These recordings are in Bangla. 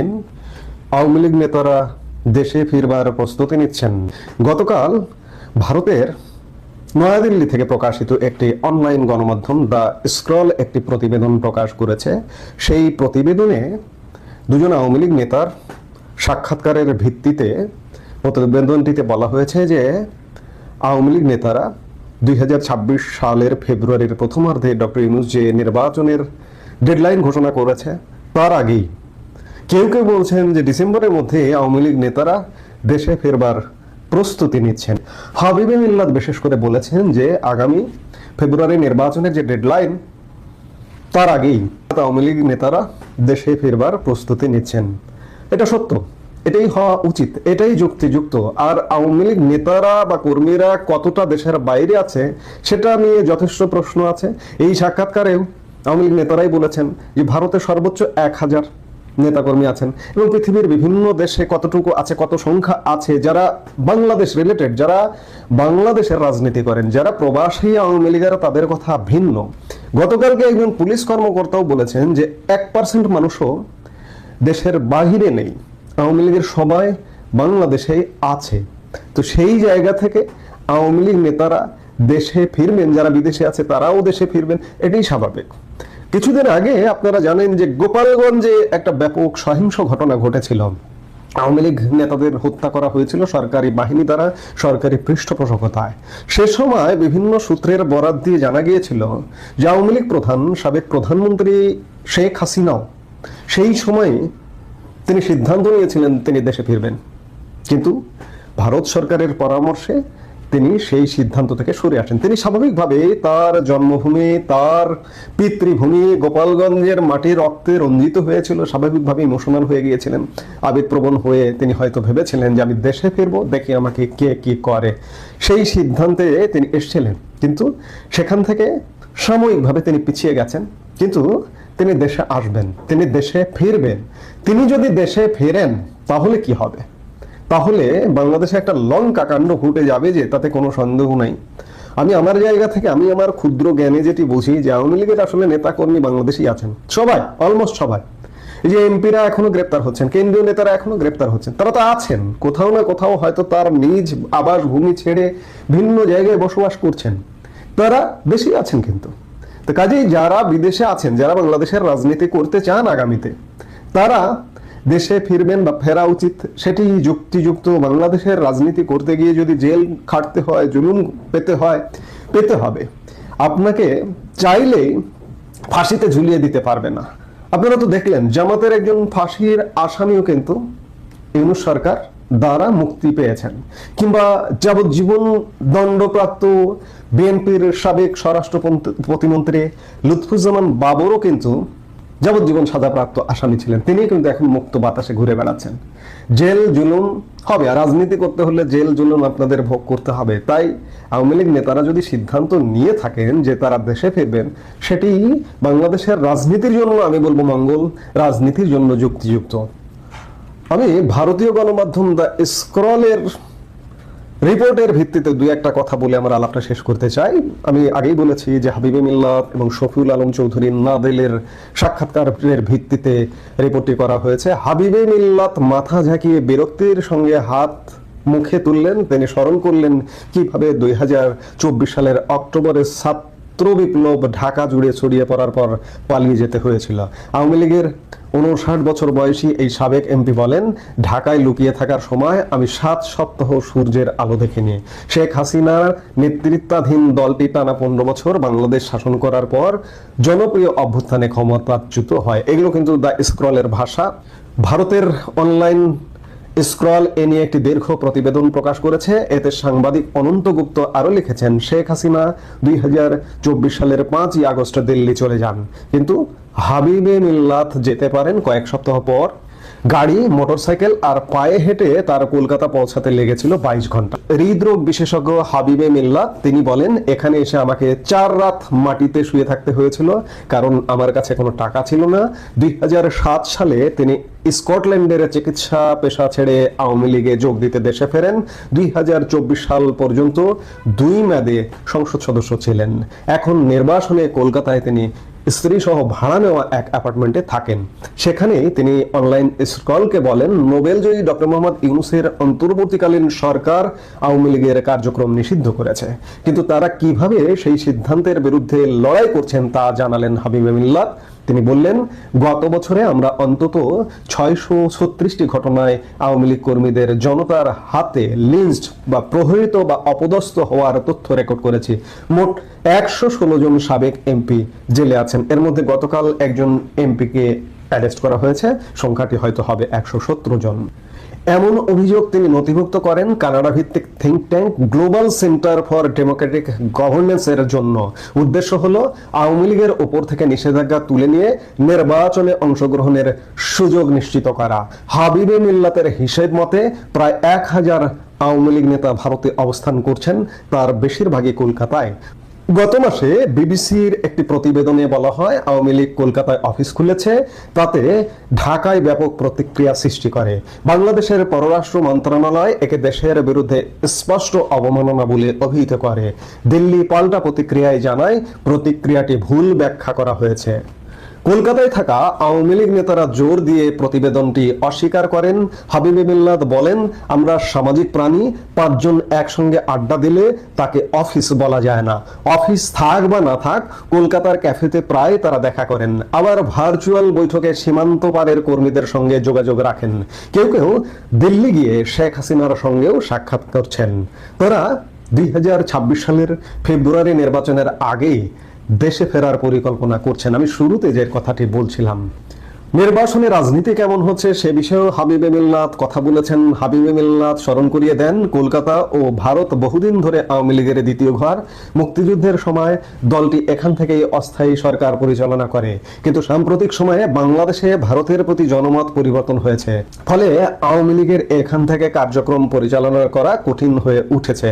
দিন আওয়ামী লীগ নেতারা দেশে ফিরবার প্রস্তুতি নিচ্ছেন। গতকাল ভারতের নয়াদিল্লি থেকে প্রকাশিত একটি অনলাইন গণমাধ্যম দ্য স্ক্রল একটি প্রতিবেদন প্রকাশ করেছে। সেই প্রতিবেদনে দুজন আওয়ামী লীগ নেতার সাক্ষাৎকারের ভিত্তিতে প্রতিবেদনটিতে বলা হয়েছে যে আওয়ামী লীগ নেতারা দুই হাজার ছাব্বিশ সালের ফেব্রুয়ারির প্রথমার্ধে ডক্টর ইউনুস যে নির্বাচনের ডেডলাইন ঘোষণা করেছে, তার আগেই কেউ কেউ বলছেন যে ডিসেম্বরের মধ্যে আওয়ামী লীগ নেতারা দেশে ফেরবার প্রস্তুতি নিচ্ছেন। হাবিবে মিল্লাত বিশেষ করে বলেছেন যে আগামী ফেব্রুয়ারি নির্বাচনের যে ডেডলাইন, তার আগেই আওয়ামী লীগ নেতারা দেশে ফেরবার প্রস্তুতি নিচ্ছেন। এটা সত্য, এটাই হওয়া উচিত, এটাই যুক্তিযুক্ত। আর আওয়ামী লীগ নেতারা বা কর্মীরা কতটা দেশের বাইরে আছে, সেটা নিয়ে যথেষ্ট প্রশ্ন আছে। এই সাক্ষাৎকারেও আওয়ামী লীগ নেতারাই বলেছেন যে ভারতে সর্বোচ্চ এক হাজার নেতাকর্মী আছেন এবং পৃথিবীর বিভিন্ন দেশে কতটুকু আছে, কত সংখ্যা আছে, যারা বাংলাদেশ রিলেটেড যারা বাংলাদেশের রাজনীতি করেন, যারা প্রবাসী আওয়ামী লীগেরা, তাদের কথা ভিন্ন। গতকালকে একজন পুলিশ কর্মকর্তাও বলেছেন যে এক পার্সেন্ট মানুষও দেশের বাহিরে নেই। আওয়ামী লীগের সবাই বাংলাদেশেই আছে। তো সেই জায়গা থেকে আওয়ামী লীগ নেতারা দেশে ফিরবেন, যারা বিদেশে আছে, তারাও দেশে ফিরবেন, এটাই স্বাভাবিক। কিছুদিন আগে আপনারা জানেন যে গোপালগঞ্জে একটা ব্যাপক সহিংস ঘটনা ঘটেছিল। আওয়ামী লীগ নেতাদের হত্যা করা হয়েছিল সরকারি বাহিনী দ্বারা, সরকারি পৃষ্ঠপোষকতায়। সে সময় বিভিন্ন সূত্রের বরাত দিয়ে জানা গিয়েছিল যে আওয়ামী লীগ প্রধান, সাবেক প্রধানমন্ত্রী শেখ হাসিনাও সেই সময়ে তিনি সিদ্ধান্ত নিয়েছিলেন তিনি দেশে ফিরবেন। কিন্তু ভারত সরকারের পরামর্শে তিনি সেই সিদ্ধান্ত থেকে সরে আসেন। তিনি স্বাভাবিকভাবে তার জন্মভূমি, তার পিতৃভূমি গোপালগঞ্জের মাটির রক্তে রঞ্জিত হয়েছিল স্বাভাবিকভাবে ইমোশনাল হয়ে গিয়েছিলেন। আবেগপ্রবণ হয়ে তিনি হয়তো ভেবেছিলেন যে, আমি দেশে ফিরবো, দেখি আমাকে কে কি করে। সেই সিদ্ধান্তে তিনি এসেছিলেন। কিন্তু সেখান থেকে সাময়িকভাবে তিনি পিছিয়ে গেছেন। কিন্তু তিনি দেশে আসবেন, তিনি দেশে ফিরবেন। তিনি যদি দেশে ফেরেন, তাহলে কি হবে? তাহলে বাংলাদেশে একটা লঙ্কা কাণ্ড ঘটে যাবে যে তাতে কোনো সন্দেহ নাই। আমি আমার জায়গা থেকে, আমি আমার ক্ষুদ্র জ্ঞানে যেটি বুঝি যে আওয়ামী লীগের আসলে নেতা কর্মী বাংলাদেশই আছেন। সবাই অলমোস্ট সবাই। এই যে এমপিরা এখনও গ্রেপ্তার হচ্ছেন, কেন্দ্রীয় নেতারা এখনও গ্রেপ্তার হচ্ছেন, তারা তো আছেন। কোথাও না কোথাও হয়তো তার নিজ আবাস ভূমি ছেড়ে ভিন্ন জায়গায় বসবাস করছেন। তারা বেশি আছেন কিন্তু। তো কাজেই যারা বিদেশে আছেন, যারা বাংলাদেশের রাজনীতি করতে চান আগামীতে, তারা দেশে ফিরবেন বা ফেরা উচিত, সেটি যুক্তিযুক্ত। বাংলাদেশের রাজনীতি করতে গিয়ে যদি জেল খাটতে হয়, জুলুম পেতে হয়, পেতে হবে। আপনাকে চাইলেই ফাঁসিতে ঝুলিয়ে দিতে পারবে না। আপনারা তো দেখলেন, জামাতের একজন ফাঁসির আসামিও কিন্তু ইউনুস সরকার দ্বারা মুক্তি পেয়েছেন। কিংবা যাবজ্জীবন দণ্ডপ্রাপ্ত বিএনপির সাবেক স্বরাষ্ট্র প্রতিমন্ত্রী লুৎফুজ্জামান বাবরও কিন্তু যাবজ্জীবন সাজাপ্রাপ্ত আসামি ছিলেন। তিনি কিন্তু এখন মুক্ত বাতাসে ঘুরে বেড়াচ্ছেন। জেল, জুলুম হবে, আর রাজনীতি করতে হলে জেল, জুলুম আপনাদের ভোগ করতে হবে। তাই আওয়ামী লীগ নেতারা যদি সিদ্ধান্ত নিয়ে থাকেন যে তারা দেশে ফিরবেন, সেটি বাংলাদেশের রাজনীতির জন্য, আমি বলব মঙ্গল, রাজনীতির জন্য যুক্তিযুক্ত। আমি ভারতীয় গণমাধ্যম দ্য স্ক্রলের রিপোর্টের ভিত্তিতে দুই একটা কথা বলে আমার আলাপটা শেষ করতে চাই। আমি আগেই বলেছি যে হাবিবে মিল্লাত এবং শফিউল আলম চৌধুরী নাদেলের সাক্ষাৎকারের ভিত্তিতে রিপোর্টটি করা হয়েছে। হাবিবে মিল্লাত মাথা ঝাঁকিয়ে বিরক্তির সঙ্গে হাত মুখে তুললেন, তিনি স্মরণ করলেন কীভাবে দুই হাজার চব্বিশ সালের অক্টোবরের ছাত্র বিপ্লব ঢাকা জুড়ে ছড়িয়ে পড়ার পর পালিয়ে যেতে হয়েছিল। আওয়ামী লীগের উনষাট বছর বয়সী এই সাবেক এমপি বলেন, ঢাকায় লুকিয়ে থাকার সময় আমি সাত সপ্তাহ সূর্যের আলো দেখিনি। শেখ হাসিনার নেতৃত্বাধীন দলটি টানা পনেরো বছর বাংলাদেশ শাসন করার পর জনপ্রিয় অভ্যুত্থানে ক্ষমতাচ্যুত হয়। এগুলো কিন্তু দ্য স্ক্রলের ভাষা। ভারতের অনলাইন স্ক্রল এ নিয়ে একটি দীর্ঘ প্রতিবেদন প্রকাশ করেছে। এতে সাংবাদিক অনন্ত গুপ্ত আরও লিখেছেন, শেখ হাসিনা দুই হাজার চব্বিশ সালের পাঁচই আগস্ট দিল্লি চলে যান। কিন্তু হাবিবে মিল্লাত যেতে পারেন কয়েক সপ্তাহ পর। গাড়ি, মোটরসাইকেল আর পায়ে হেঁটে তার কলকাতা পৌঁছাতে লেগেছিল বাইশ ঘণ্টা। হৃদরোগ বিশেষজ্ঞ হাবিবে মিল্লাত তিনি বলেন, এখানে এসে আমাকে চার রাত মাটিতে শুয়ে থাকতে হয়েছিল, কারণ আমার কাছে কোনো টাকা ছিল না। দুই হাজার সাত সালে তিনি স্কটল্যান্ডের চিকিৎসা পেশা ছেড়ে আওয়ামী লীগে যোগ দিতে দেশে ফেরেন। দুই হাজার চব্বিশ সাল পর্যন্ত দুই মেয়াদে সংসদ সদস্য ছিলেন। এখন নির্বাসনে কলকাতায় তিনি স্ত্রী সহ ভাড়া নেওয়া এক অ্যাপার্টমেন্টে থাকেন। সেখানেই তিনি অনলাইন স্ক্রলকে বলেন, নোবেলজয়ী ডক্টর মোহাম্মদ ইউনুসের অন্তর্বর্তীকালীন সরকার আওয়ামী লীগের কার্যক্রম নিষিদ্ধ করেছে। কিন্তু তারা কীভাবে সেই সিদ্ধান্তের বিরুদ্ধে লড়াই করছেন তা জানালেন হাবিবে মিল্লাত তিনি বললেন, গত বছরে আমরা অন্তত ছয়শো ছত্রিশটি ঘটনায় আওয়ামী লীগ কর্মীদের জনতার হাতে লিঞ্চড বা প্রহরিত বা অপদস্থ হওয়ার তথ্য রেকর্ড করেছি। মোট একশো ষোলো জন সাবেক এমপি জেলে আছেন। এর মধ্যে গতকাল একজন এমপিকে অ্যারেস্ট করা হয়েছে। সংখ্যাটি হয়তো হবে একশো সত্তর জন। এমন অভিযোগ তিনি নথিভুক্ত করেন কানাডা ভিত্তিক think tank global centre for democratic governance এর জন্য। উদ্দেশ্য হল আওয়ামী লীগের ওপর থেকে নিষেধাজ্ঞা তুলে নিয়ে নির্বাচনে অংশগ্রহণের সুযোগ নিশ্চিত করা। হাবিবে মিল্লাতের হিসেব মতে প্রায় এক হাজার আওয়ামী লীগ নেতা ভারতে অবস্থান করছেন, তার বেশিরভাগই কলকাতায়। গত মাসে বিবিসির একটি প্রতিবেদনে বলা হয় আওয়ামী লীগ কলকাতায় অফিস খুলেছে, তাতে ঢাকায় ব্যাপক প্রতিক্রিয়া সৃষ্টি করে। বাংলাদেশের পররাষ্ট্র মন্ত্রণালয় একে দেশের বিরুদ্ধে স্পষ্ট অবমাননা বলে অভিহিত করে। দিল্লি পাল্টা প্রতিক্রিয়ায় জানায়, প্রতিক্রিয়াটি ভুল ব্যাখ্যা করা হয়েছে। কলকাতায় থাকা আওয়ামী লীগ নেতারা জোর দিয়ে প্রতিবেদনটি অস্বীকার করেন। হাবিবে মিল্লাত বলেন, আমরা সামাজিক প্রাণী, পাঁচজন একসঙ্গে আড্ডা দিলে তাকে অফিস বলা যায় না। অফিস থাক বা না থাক, কলকাতার ক্যাফেতে প্রায় তারা দেখা করেন। আবার ভার্চুয়াল বৈঠকে সীমান্ত পারের কর্মীদের সঙ্গে যোগাযোগ রাখেন। কেউ কেউ দিল্লি গিয়ে শেখ হাসিনার সঙ্গেও সাক্ষাৎ করছেন। তারা দুই হাজার ছাব্বিশ সালের ফেব্রুয়ারি নির্বাচনের আগেই দেশে ফেরার পরিকল্পনা করছেন। আমি শুরুতে যে কথাটি বলছিলাম নির্বাচনে রাজনীতি কেমন হচ্ছে সে বিষয়েও হাবিবে মিল্লাত কথা বলেছেন। হাবিবে মিল্লাত স্মরণ করিয়ে দেন, কলকাতা ও ভারত বহুদিন ধরে আওয়ামী লীগের দ্বিতীয় ঘর। মুক্তিযুদ্ধের সময় দলটি এখান থেকেই অস্থায়ী সরকার পরিচালনা করে। কিন্তু সাম্প্রতিক সময়ে বাংলাদেশে ভারতের প্রতি জনমত পরিবর্তন হয়েছে। ফলে আওয়ামী লীগের এখান থেকে কার্যক্রম পরিচালনা করা কঠিন হয়ে উঠেছে।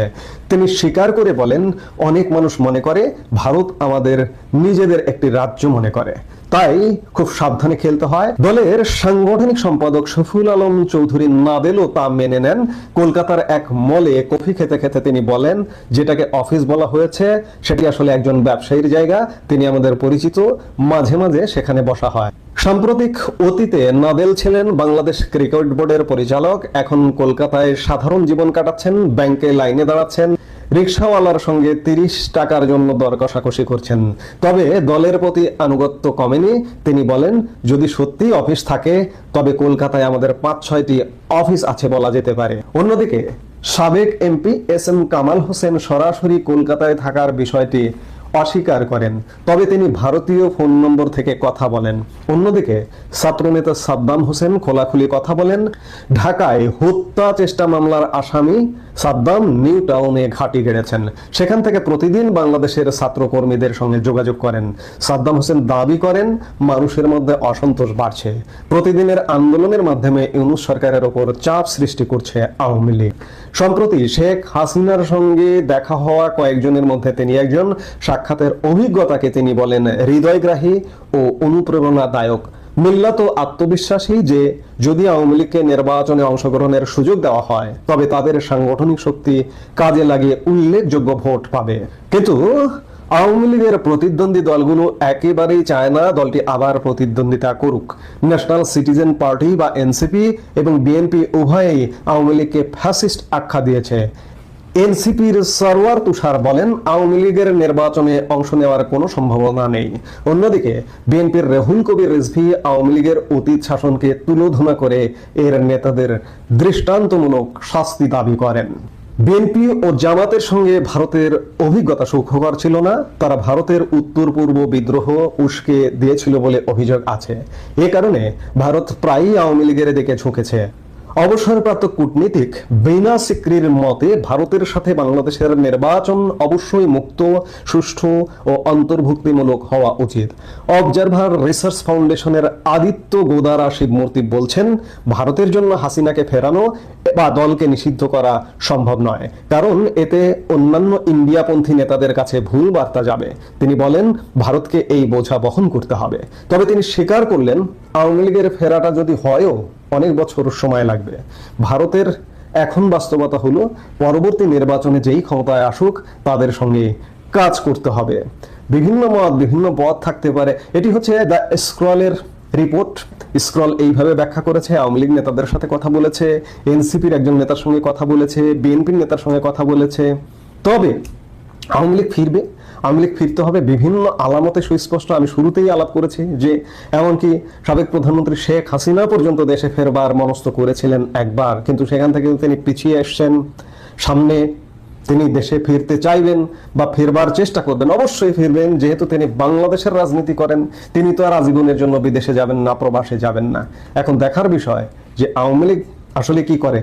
তিনি স্বীকার করে বলেন, অনেক মানুষ মনে করে, ভারত আমাদের নিজেদের একটি রাজ্য মনে করে। তাই খুব সাবধানে খেলতে হয়। দলের সাংগঠনিক সম্পাদক শফিউল আলম চৌধুরী নাদেলও তা মেনে নেন। কলকাতার এক মলে কফি খেতে খেতে তিনি বলেন, যেটাকে অফিস বলা হয়েছে, সেটি আসলে একজন ব্যবসায়ীর জায়গা। তিনি আমাদের পরিচিত। মাঝে মাঝে সেখানে বসা হয়। সাম্প্রতিক অতীতে নাদেল ছিলেন বাংলাদেশ ক্রিকেট বোর্ডের পরিচালক। এখন কলকাতায় সাধারণ জীবন কাটাচ্ছেন, ব্যাংকে লাইনে দাঁড়াচ্ছেন। রিক্সাওয়ালার সঙ্গে তিরিশ টাকার জন্য দর কষাকষি করছেন। তবে দলের প্রতি আনুগত্য কমেনি। তিনি বলেন, যদি সত্যি অফিস থাকে, তবে কলকাতায় আমাদের পাঁচ, ছয়টি অফিস আছে বলা যেতে পারে। অন্যদিকে, সাবেক MP S M Kamal Hossain সরাসরি কলকাতায় থাকার বিষয়টি অস্বীকার করেন। তবে তিনি ভারতীয় ফোন নম্বর থেকে কথা বলেন। অন্যদিকে, ছাত্রনেতা সাদ্দাম হোসেন খোলাখুলি কথা বলেন, ঢাকায় হত্যা চেষ্টা মামলার আসামি সাদ্দাম নিউ টাউনে ঘাঁটি গেড়েছেন। সেখান থেকে প্রতিদিন বাংলাদেশের ছাত্র কর্মীদের সঙ্গে যোগাযোগ করেন। সাদ্দাম হোসেন দাবি করেন, মানুষের মধ্যে অসন্তোষ বাড়ছে। প্রতিদিনের আন্দোলনের মাধ্যমে ইউনুস সরকারের ওপর চাপ সৃষ্টি করছে আওয়ামী লীগ। সম্প্রতি শেখ হাসিনার সঙ্গে দেখা হওয়া কয়েকজনের মধ্যে তিনি একজন সাক্ষাতের অভিজ্ঞতাকে তিনি বলেন হৃদয়গ্রাহী ও অনুপ্রেরণাদায়ক। মিল্লাত আত্মবিশ্বাসী যে, যদি আওয়ামী লীগকে নির্বাচনে অংশগ্রহণের সুযোগ দেওয়া হয়, তবে তাদের সাংগঠনিক শক্তি কাজে লাগিয়ে উল্লেখযোগ্য ভোট পাবে। কিন্তু আওয়ামী লীগের প্রতিদ্বন্দ্বী দলগুলো একেবারেই চায় না দলটি আবার প্রতিদ্বন্দ্বিতা করুক। ন্যাশনাল সিটিজেন পার্টি বা এনসিপি এবং বিএনপি উভয়েই আওয়ামী লীগকে ফ্যাসিস্ট আখ্যা দিয়েছে। এনসিপির সরওয়ার তুষার বলেন, আওয়ামী লীগের নির্বাচনে অংশ নেওয়ার কোনো সম্ভাবনা নেই। অন্যদিকে, বিএনপির রেহুল কবির রিজভি আওয়ামী লীগের অতীত শাসনকে তুলোধনা করে এর নেতাদের দৃষ্টান্তমূলক শাস্তি দাবি করেন। বিএনপি ও জামাতের সঙ্গে ভারতের অভিজ্ঞতা সুখকর ছিল না, তারা ভারতের উত্তর পূর্ব বিদ্রোহ উস্কে দিয়েছিল বলে অভিযোগ আছে। এ কারণে ভারত প্রায়ই আওয়ামী লীগের দিকে ঝুঁকেছে। অবসরপ্রাপ্ত কূটনীতিক বেনা সিক্রির মতে ভারতের সাথে বাংলাদেশের নির্বাচন অবশ্যই মুক্ত, সুষ্ঠু ও অন্তর্ভুক্তিমূলক হওয়া উচিত। অবজারভার রিসার্চ ফাউন্ডেশনের আদিত্য গোদারা শিবমূর্তি বলছেন, ভারতের জন্য হাসিনাকে ফেরানো বা দলকে নিষিদ্ধ করা সম্ভব নয়। কারণ এতে অন্যান্য ইন্ডিয়াপন্থী নেতাদের কাছে ভুল বার্তা যাবে। তিনি বলেন, ভারতকে এই বোঝা বহন করতে হবে। তবে তিনি স্বীকার করলেন আওয়ামী লীগের ফেরাটা যদি হয়ও অনেক বছর সময় লাগবে। ভারতের এখন বাস্তবতা হলো, পরবর্তী নির্বাচনে যেই ক্ষমতায় আসুক, তাদের সঙ্গে কাজ করতে হবে। বিভিন্ন মত, বিভিন্ন পথ থাকতে পারে। এটি হচ্ছে দ্য স্ক্রলের রিপোর্ট স্ক্রল এইভাবে ব্যাখ্যা করেছে। আওয়ামী লীগ নেতাদের সাথে কথা বলেছে। এনসিপির একজন নেতার সঙ্গে কথা বলেছে। বিএনপির নেতার সঙ্গে কথা বলেছে। তবে আওয়ামী লীগ ফিরবে। আওয়ামী লীগ ফিরতে হবে। বিভিন্ন আলামতে সুস্পষ্ট আমি শুরুতেই আলাপ করেছি যে, এমনকি সাবেক প্রধানমন্ত্রী শেখ হাসিনা পর্যন্ত দেশে ফেরবার মনস্থ করেছিলেন একবার। কিন্তু সেখান থেকে তিনি পিছিয়ে এসছেন সামনে তিনি দেশে ফিরতে চাইবেন বা ফেরবার চেষ্টা করবেন, অবশ্যই ফিরবেন। যেহেতু তিনি বাংলাদেশের রাজনীতি করেন, তিনি তো আর আজীবনের জন্য বিদেশে যাবেন না, প্রবাসে যাবেন না। এখন দেখার বিষয় যে, আওয়ামী লীগ আসলে কি করে?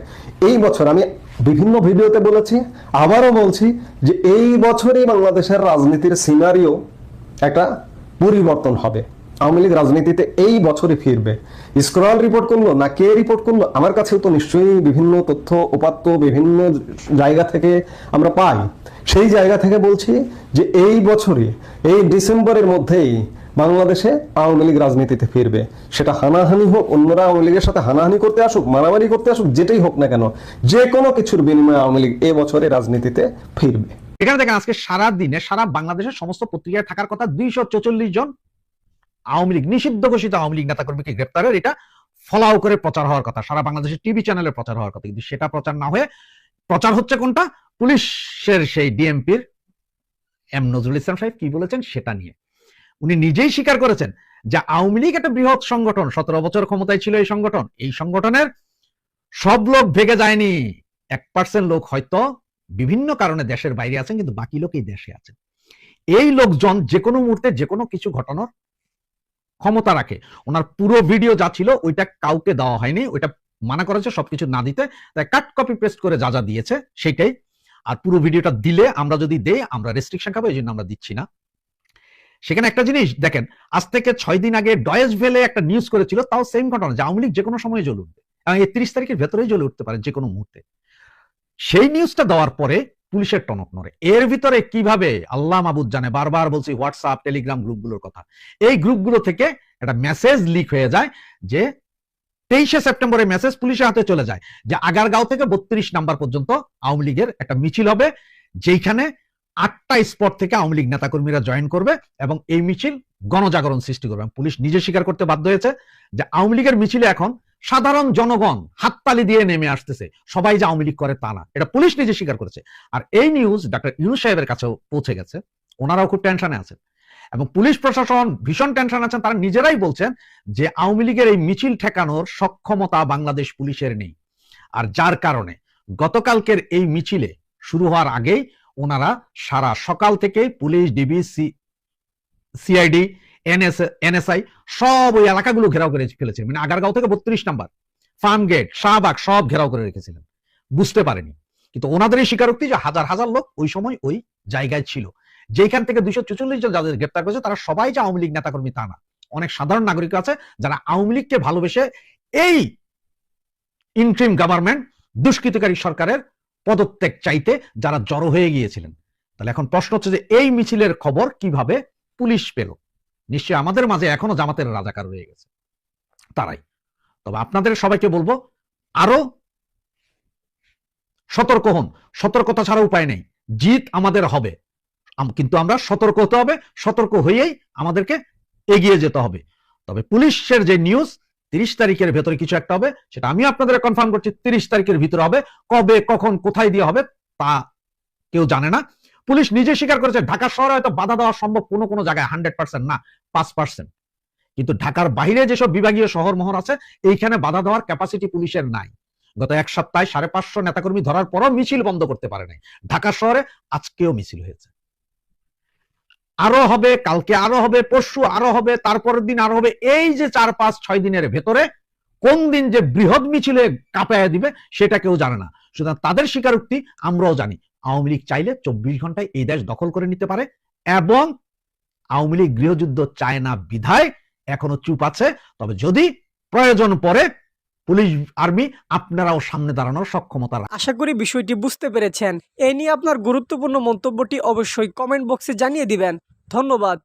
এই বছর আমি বিভিন্ন ভিডিওতে বলেছি, আবারও বলছি যে এই বছরই বাংলাদেশের রাজনীতির সিনারিও একটা পরিবর্তন হবে। আওয়ামী লীগ রাজনীতিতে এই বছরই ফিরবে। স্ক্রল রিপোর্ট করল না কে রিপোর্ট করল? আমার কাছেও তো নিশ্চয়ই বিভিন্ন তথ্য, উপাত্ত বিভিন্ন জায়গা থেকে আমরা পাই। সেই জায়গা থেকে বলছি যে এই বছরই, এই ডিসেম্বরের মধ্যেই বাংলাদেশে আওয়ামী লীগ রাজনীতিতে ফিরবে। সেটা হানাহানি হোক, অন্যরা আওয়ামী লীগের সাথে হানাহানি করতে আসুক, মারামারি করতে আসুক, যেটাই হোক না কেন, যে কোনো কিছুর বিনিময়ে আওয়ামী লীগ এ বছরে রাজনীতিতে ফিরবে। এখানে দেখেন, আজকে সারা দিনে সারা বাংলাদেশের সমস্ত পত্রিকায় থাকার কথা দুইশো চৌচল্লিশ জন আওয়ামী লীগ, নিষিদ্ধ ঘোষিত আওয়ামী লীগ নেতাকর্মীকে গ্রেপ্তারের এটা ফলাও করে প্রচার হওয়ার কথা, সারা বাংলাদেশের টিভি চ্যানেলে প্রচার হওয়ার কথা। কিন্তু সেটা প্রচার না হয়ে প্রচার হচ্ছে কোনটা? পুলিশের সেই ডিএমপির এম নজরুল ইসলাম সাহেব কি বলেছেন সেটা নিয়ে। উনি নিজেই স্বীকার করেছেন যে আওয়ামী লীগ একটা বৃহৎ সংগঠন। সতেরো বছর ক্ষমতায় ছিল এই সংগঠন। এই সংগঠনের সব লোক ভেগে যায়নি। এক পার্সেন্ট লোক হয়তো বিভিন্ন কারণে দেশের বাইরে আছেন, কিন্তু বাকি লোক দেশে আছেন। এই লোকজন যে কোনো মুহূর্তে যে কোনো কিছু ঘটানোর ক্ষমতা রাখে। ওনার পুরো ভিডিও যা ছিল ওইটা কাউকে দেওয়া হয়নি। ওইটা মানা করেছে সবকিছু না দিতে। তাই কাট কপি পেস্ট করে যা যা দিয়েছে সেটাই আর পুরো ভিডিওটা দিলে আমরা যদি দেই, আমরা রেস্ট্রিকশন খাব, এই জন্য আমরা দিচ্ছি না। সেখানে একটা জিনিস, দেখেন, আজ থেকে ছয় দিন আগে ডয়েস ভেলে একটা নিউজ করেছিল, তাও সেম ঘটনা, যে আওয়ামী লীগ যে কোনো সময় জ্বলে উঠবে। এবং এই তিরিশ তারিখের ভেতরেই জ্বলে উঠতে পারে যে কোনো মুহূর্তে। সেই নিউজটা দেওয়ার পরে পুলিশের টনক নড়ে। এর ভিতরে কীভাবে, আল্লাহ মাবুদ জানে, বারবার বলছি হোয়াটসঅ্যাপ টেলিগ্রাম গ্রুপগুলোর কথা। এই গ্রুপগুলো থেকে একটা মেসেজ লিক হয়ে যায় যে, তেইশে সেপ্টেম্বরে মেসেজ পুলিশের হাতে চলে যায় যে, আগারগাঁও থেকে বত্রিশ নাম্বার পর্যন্ত আওয়ামী লীগের একটা মিছিল হবে যেখানে আটটা স্পট থেকে আওয়ামী লীগ নেতাকর্মীরা জয়েন করবে এবং এই মিছিল গণজাগরণ সৃষ্টি করবে। পুলিশ নিজে স্বীকার করতে বাধ্য হয়েছে যে আওয়ামী লীগের মিছিলে এখন সাধারণ জনগণ হাততালি দিয়ে নেমে আসতেছে। সবাই যে আওয়ামী লীগ করে তা না। এটা পুলিশ নিজে স্বীকার করেছে। আর এই নিউজ ডাক্তার ইউনুস সাহেবের কাছেও পৌঁছে গেছে। ওনারাও খুব টেনশনে আছেন। এবং পুলিশ প্রশাসন ভীষণ টেনশন আছেন। তারা নিজেরাই বলছেন যে আওয়ামী লীগের এই মিছিল ঠেকানোর সক্ষমতা বাংলাদেশ পুলিশের নেই। আর যার কারণে গতকালকের এই মিছিলে শুরু হওয়ার আগেই ওনারা সারা সকাল থেকে police, DB CID, NS, NSI সব ওই এলাকাগুলো ঘেরাও করে ফেলেছিলেন। মানে আগারগাঁও থেকে বত্রিশ নাম্বার ফার্ম গেট শাহবাগ সব ঘেরাও করে রেখেছিলেন। বুঝতে পারেনি। কিন্তু ওনাদের এই স্বীকারোক্তি যে হাজার হাজার লোক ওই সময় ওই জায়গায় ছিল। যেখান থেকে দুইশো চুচল্লিশ জন যাদের গ্রেপ্তার করেছে, তারা সবাই যে আওয়ামী লীগ নেতাকর্মী তা না। অনেক সাধারণ নাগরিক আছে যারা আওয়ামী লীগকে ভালোবেসে এই ইন্ট্রিম গভর্নমেন্ট দুষ্কৃতিকারী সরকারের পদত্যাগ চাইতে যারা জড়ো হয়ে গিয়েছিলেন। তাহলে এখন প্রশ্ন হচ্ছে যে, এই মিছিলের খবর কীভাবে পুলিশ পেল? নিশ্চয়ই আমাদের মাঝে এখনও জামাতের রাজাকার রয়ে গেছে। তারাই। তবে আপনাদের সবাইকে বলব, আরও সতর্ক হন। সতর্কতা ছাড়া উপায় নেই। জিত আমাদের হবে। কিন্তু আমরা সতর্ক হতে হবে। সতর্ক হয়েই আমাদেরকে এগিয়ে যেতে হবে। তবে পুলিশের যে নিউজ তিরিশ তারিখের ভেতরে কিছু একটা হবে, সেটা আমি আপনাদের কনফার্ম করছি, তিরিশ তারিখের ভিতরে হবে, কবে, কখন, কোথায় দিয়ে হবে তা কেউ জানে না। পুলিশ নিজে স্বীকার করেছে, ঢাকা শহরে হয়তো বাধা দেওয়া সম্ভব কোনো কোনো জায়গায় হান্ড্রেড পার্সেন্ট না, পাঁচ পার্সেন্ট কিন্তু ঢাকার বাইরে যেসব বিভাগীয় শহর মহর আছে, এইখানে বাধা দেওয়ার ক্যাপাসিটি পুলিশের নাই। গত এক সপ্তাহে সাড়ে পাঁচশো নেতাকর্মী ধরার পরও মিছিল বন্ধ করতে পারে নাই ঢাকা শহরে আজকেও মিছিল হয়েছে। আরও হবে, কালকে আরও হবে, পরশু আরও হবে, তারপরের দিন আরও হবে। এই যে চার, পাঁচ, ছয় দিনের ভেতরে কোন দিন যে বৃহৎ মিছিলে কাঁপায় দিবে, সেটা কেউ জানে না। সুতরাং তাদের স্বীকারোক্তি আমরাও জানি। আওয়ামী লীগ চাইলে চব্বিশ ঘন্টায় এই দেশ দখল করে নিতে পারে এবং আওয়ামী লীগ গৃহযুদ্ধ চায় না, বিধায় এখনও চুপ আছে। তবে যদি প্রয়োজন পড়ে পুলিশ, আর্মি আপনারাও সামনে দাঁড়ানোর সক্ষমতা। আশা করি বিষয়টি বুঝতে পেরেছেন। এ নিয়ে আপনার গুরুত্বপূর্ণ মন্তব্যটি অবশ্যই কমেন্ট বক্সে জানিয়ে দিবেন। ধন্যবাদ।